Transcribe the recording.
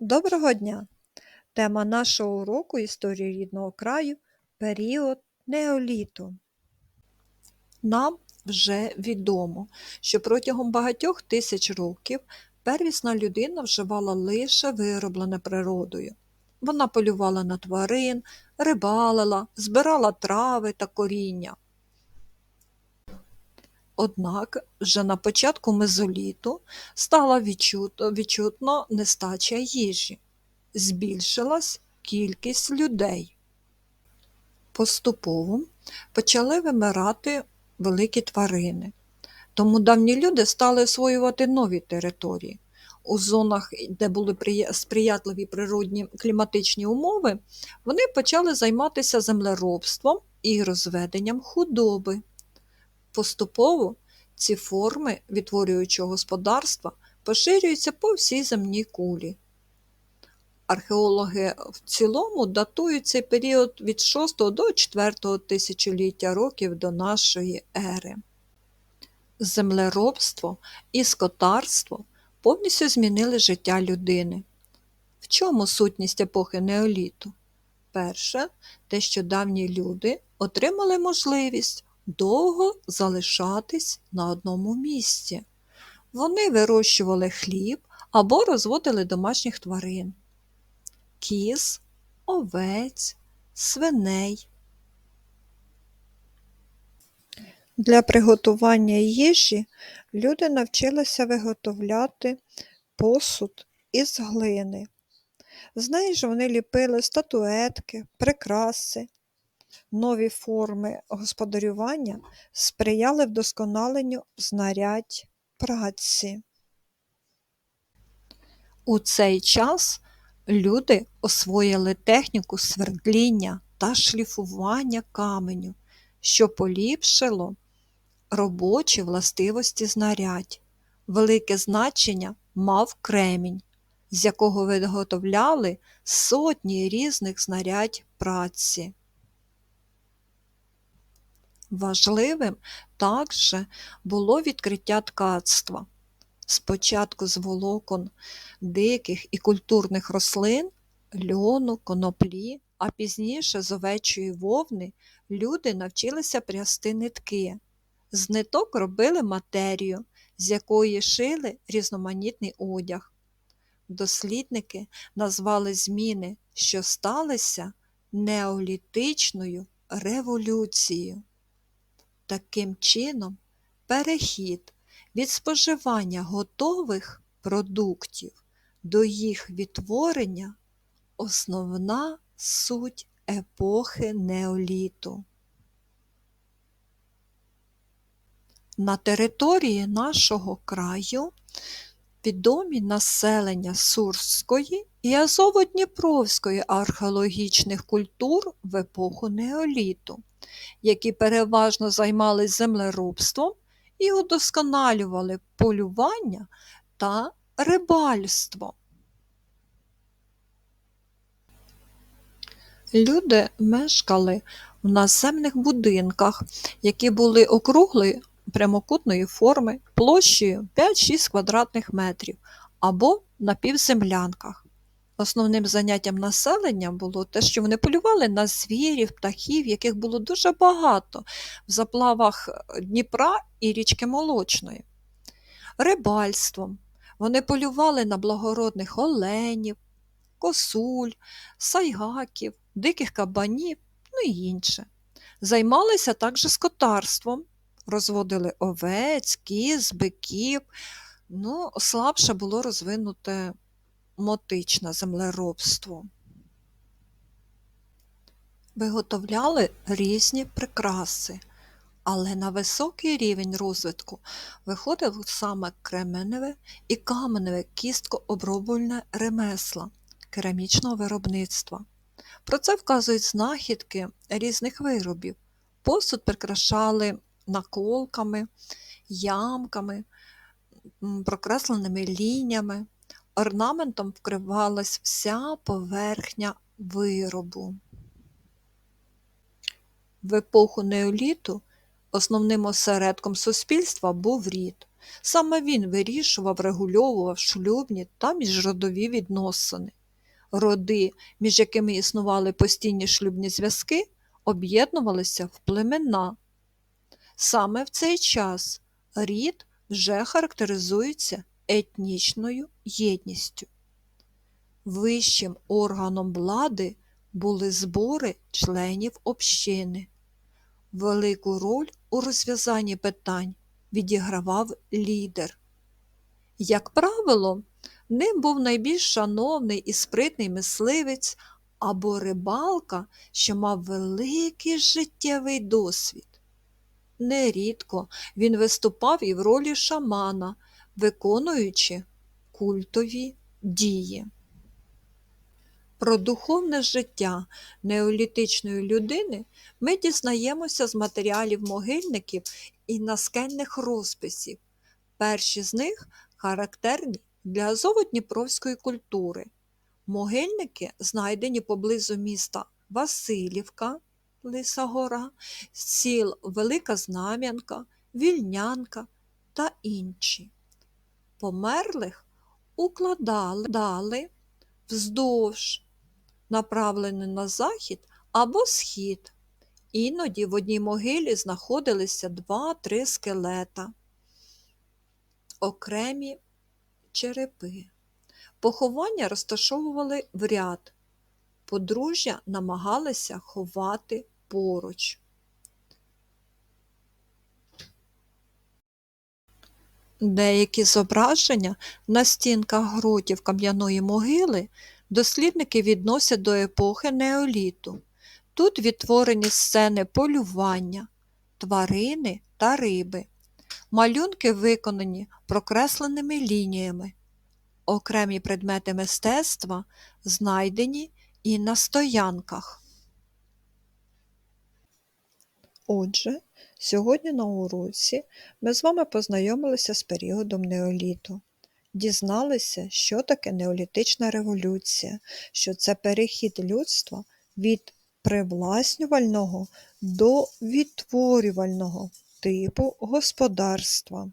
Доброго дня! Тема нашого уроку історії рідного краю період неоліту. Нам вже відомо, що протягом багатьох тисяч років первісна людина вживала лише вироблене природою. Вона полювала на тварин, рибалила, збирала трави та коріння. Однак вже на початку мезоліту стала відчут- відчутно нестача їжі, збільшилась кількість людей. Поступово почали вимирати великі тварини, тому давні люди стали освоювати нові території. У зонах, де були сприятливі природні кліматичні умови, вони почали займатися землеробством і розведенням худоби. Поступово ці форми відтворюючого господарства поширюються по всій земній кулі. Археологи в цілому датують цей період від 6 до 4 тисячоліття років до нашої ери. Землеробство і скотарство повністю змінили життя людини. В чому сутність епохи неоліту? Перше, те, що давні люди отримали можливість довго залишатись на одному місці. Вони вирощували хліб або розводили домашніх тварин кіз, овець, свиней. Для приготування їжі люди навчилися виготовляти посуд із глини. З неї ж вони ліпили статуетки, прикраси. Нові форми господарювання сприяли вдосконаленню знарядь праці. У цей час люди освоїли техніку свердління та шліфування каменю, що поліпшило робочі властивості знарядь. Велике значення мав кремінь, з якого виготовляли сотні різних знарядь праці. Важливим також було відкриття ткацтва. Спочатку з волокон диких і культурних рослин, льону, коноплі, а пізніше з овечої вовни люди навчилися прясти нитки. З ниток робили матерію, з якої шили різноманітний одяг. Дослідники назвали зміни, що сталися неолітичною революцією. Таким чином, перехід від споживання готових продуктів до їх відтворення основна суть епохи неоліту. На території нашого краю відомі населення Сурської і Азово-Дніпровської археологічних культур в епоху неоліту які переважно займались землеробством і удосконалювали полювання та рибальство. Люди мешкали в наземних будинках, які були округлої прямокутної форми площею 5-6 квадратних метрів або на півземлянках. Основним заняттям населення було те, що вони полювали на звірів, птахів, яких було дуже багато в заплавах Дніпра і річки Молочної. Рибальством вони полювали на благородних оленів, косуль, сайгаків, диких кабанів, ну і інше. Займалися також скотарством, розводили овець, кіз, биків. Ну, слабше було розвинуте мотичне землеробство. Виготовляли різні прикраси, але на високий рівень розвитку виходив саме кременеве і каменеве кісткооброблювальне ремесла керамічного виробництва. Про це вказують знахідки різних виробів. Посуд прикрашали наколками, ямками, прокресленими лініями. Орнаментом вкривалась вся поверхня виробу. В епоху неоліту основним осередком суспільства був рід. Саме він вирішував, регульовував шлюбні та міжродові відносини. Роди, між якими існували постійні шлюбні зв'язки, об'єднувалися в племена. Саме в цей час рід вже характеризується етнічною єдністю. Вищим органом влади були збори членів общини. Велику роль у розв'язанні питань відігравав лідер. Як правило, ним був найбільш шановний і спритний мисливець або рибалка, що мав великий життєвий досвід. Нерідко він виступав і в ролі шамана, виконуючи культові дії. Про духовне життя неолітичної людини ми дізнаємося з матеріалів могильників і наскельних розписів. Перші з них характерні для Азово-Дніпровської культури. Могильники знайдені поблизу міста Васильівка, Лиса сіл Велика Знам'янка, Вільнянка та інші. Померлих укладали дали вздовж, направлені на захід або схід. Іноді в одній могилі знаходилися два-три скелета, окремі черепи. Поховання розташовували в ряд. Подружжя намагалися ховати поруч. Деякі зображення на стінках гротів кам'яної могили дослідники відносять до епохи неоліту. Тут відтворені сцени полювання, тварини та риби. Малюнки виконані прокресленими лініями. Окремі предмети мистецтва знайдені і на стоянках. Отже, сьогодні на уроці ми з вами познайомилися з періодом неоліту. Дізналися, що таке неолітична революція, що це перехід людства від привласнювального до відтворювального типу господарства.